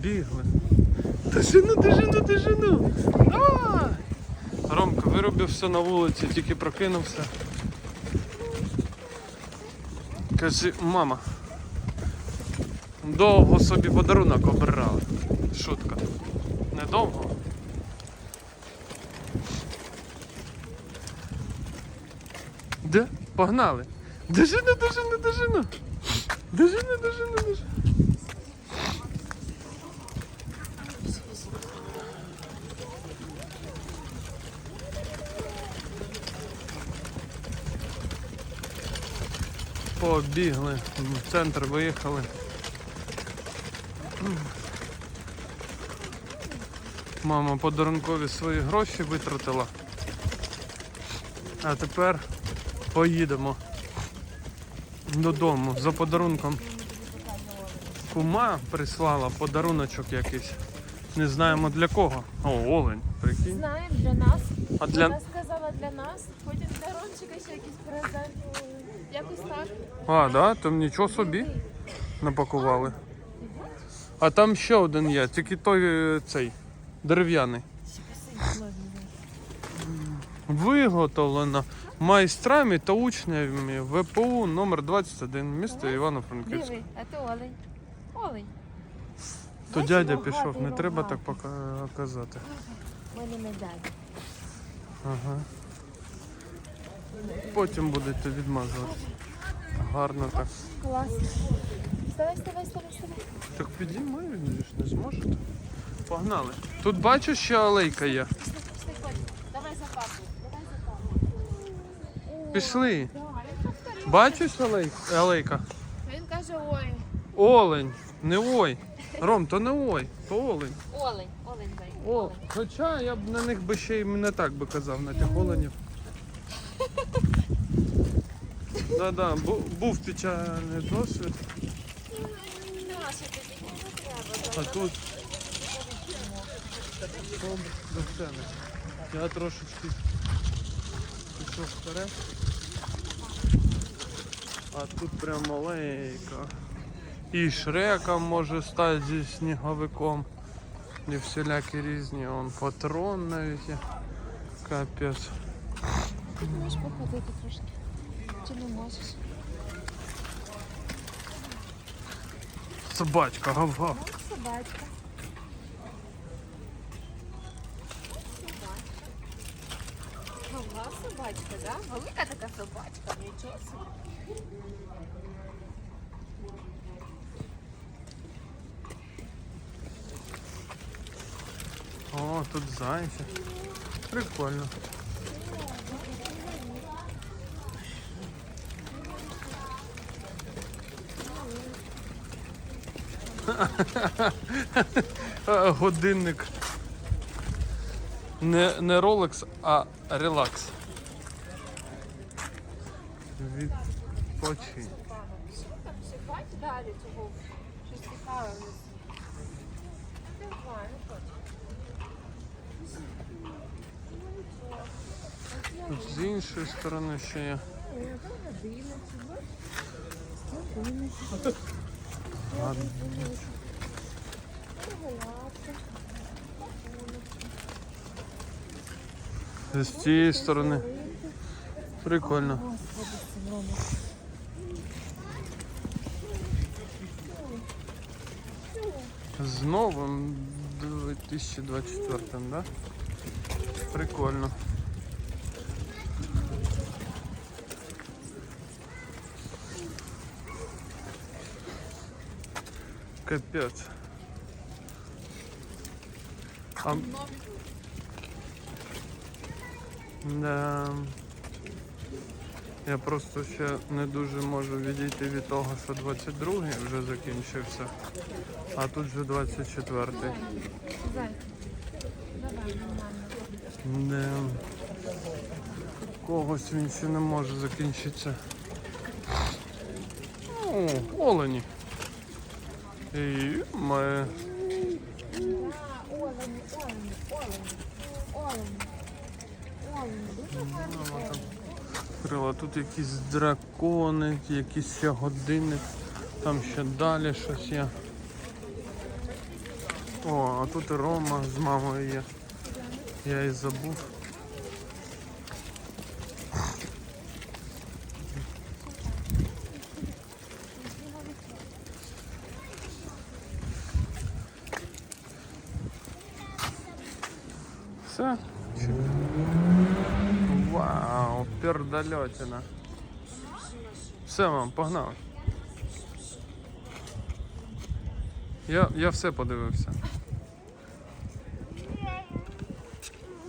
Побігли. Дожину, дожину, дожину. Давай. Ромка виробився на вулиці, тільки прокинувся. Каже, мама. Довго собі подарунок обирали. Шутка. Недовго. Де? Погнали. Дожину, дожину, дожину. Дожину, дожину, дожину. Побігли, в центр виїхали. Мама подарункові свої гроші витратила. А тепер поїдемо додому за подарунком. Кума прислала подаруночок якийсь. Не знаємо для кого. О, олень, прикинь. Знаємо для нас. А для- Вона сказала для нас. Потім для Ромчика ще якийсь презент. Якось так. А, да? Там нічого собі напакували. А там ще один є, тільки той е, цей дерев'яний. Виготовлена майстрами та учнями ВПУ номер 21 місто Івано-Франківськ. Диви, а то олень. Олень. То дядя пішов, не треба так рогатий. пока- казати. Мене не дядя. Ага. Потім будете відмазувати. Гарно так. Клас. Вставай, вставай, вставай, вставай. Так підіймай, ви ж не зможете. Погнали. Тут бачиш, що алейка є. Пішли, пішли, ходь. Давай за папу. Давай за папу. Пішли. Бачиш алей- алейка? Він каже ой. Олень. Не ой. Ром, то не ой, то олень. Олень. Олень, дай. О, хоча я б на них би ще й не так би казав, на тих оленів. Да-да, бу- був печальний досвід, Наша тобі не треба. а тут добре, до сцени. Я трошечки пішов вперед. А тут прям маленька. І шрека може стати зі сніговиком. І всілякі різні. Он патрон навіть є. Капець. Ти можеш походити трошки. Чи не можеш? Собачка, гав-гав. Ось собачка. Гава собачка, да? Велика така собачка, нічого собі. О, тут зайці. Прикольно. Е, Годинник. Не, не Rolex, а релакс. Відпочинь. Далі цього? Щось цікаве в нас. Давай, ну хочеш. Тут з іншої сторони ще є. Ладно. З цієї сторони. Прикольно. З новим 2024, да? Прикольно. Капець. А... Да. Я просто ще не дуже можу відійти від того, що 22-й вже закінчився, а тут вже 24-й. Зай. Давай, нормально. Не. Когось він ще не може закінчитися. О, олені. Олені, дуже гарні. Крила. Тут якісь дракони, якийсь ще годинник, там ще далі щось є. О, а тут і Рома з мамою є. Я і забув. Все. Вау, пердольотина. Все, мам, погнали. Я, я все подивився.